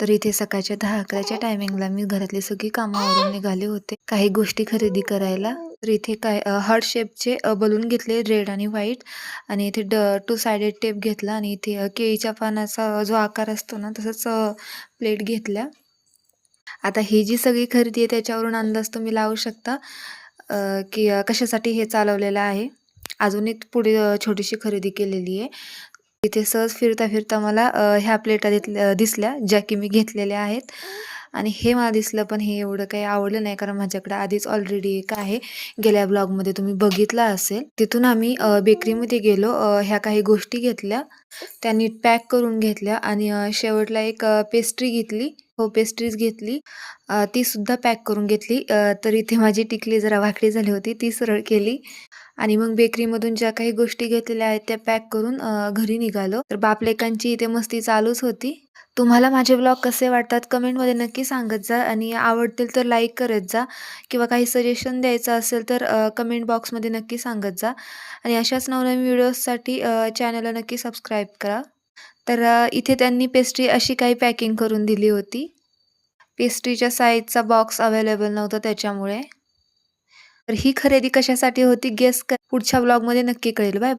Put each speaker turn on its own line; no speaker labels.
तर इथे सकाळच्या दहा अकराच्या टायमिंगला मी घरातली सगळी कामं निघाले होते. काही गोष्टी खरेदी करायला. तर इथे काय हार्ट शेपचे बलून घेतले रेड आणि व्हाईट आणि इथे ड टू सायडेड टेप घेतला. आणि इथे केळीच्या पानाचा जो आकार असतो ना तसंच प्लेट घेतल्या. आता ही जी सगळी खरेदी आहे त्याच्यावरून अंदाज तुम्ही लावू शकता की कशासाठी हे चालवलेलं आहे. अजून एक पुढे छोटीशी खरेदी केलेली आहे. इथे सहज फिरता फिरता मला ह्या प्लेटा दिसल्या दिसल्या ज्या की मी घेतलेल्या आहेत. आणि हे मला दिसलं पण हे एवढं काही आवडलं नाही कारण माझ्याकडे आधीच ऑलरेडी एक आहे. गेल्या ब्लॉगमध्ये तुम्ही बघितला असेल. तिथून आम्ही बेकरीमध्ये गेलो. ह्या काही गोष्टी घेतल्या. त्या नीट पॅक करून घेतल्या आणि शेवटला एक पेस्ट्री घेतली. हो पेस्ट्रीज घेतली. ती सुद्धा पॅक करून घेतली. तर इथे माझी टिकली जरा वाकडी झाली होती. ती सरळ केली. आणि मग बेकरीमधून ज्या काही गोष्टी घेतलेल्या आहेत त्या पॅक करून घरी निघालो. तर बापलेकांची इथे मस्ती चालूच होती. तुम्हाला माझे ब्लॉग कसे वाटतात कमेंटमध्ये नक्की सांगत जा आणि आवडतील तर लाईक करत जा किंवा काही सजेशन द्यायचं असेल तर कमेंट बॉक्समध्ये नक्की सांगत जा. आणि अशाच नवनवीन व्हिडिओजसाठी चॅनलला नक्की सबस्क्राईब करा. तर इथे त्यांनी पेस्ट्री अशी काही पॅकिंग करून दिली होती. पेस्ट्रीच्या साईजचा बॉक्स अवेलेबल नव्हता त्याच्यामुळे. तर ही खरेदी कशासाठी होती? गेस कर. पुढच्या ब्लॉगमध्ये नक्की कळेल. बाय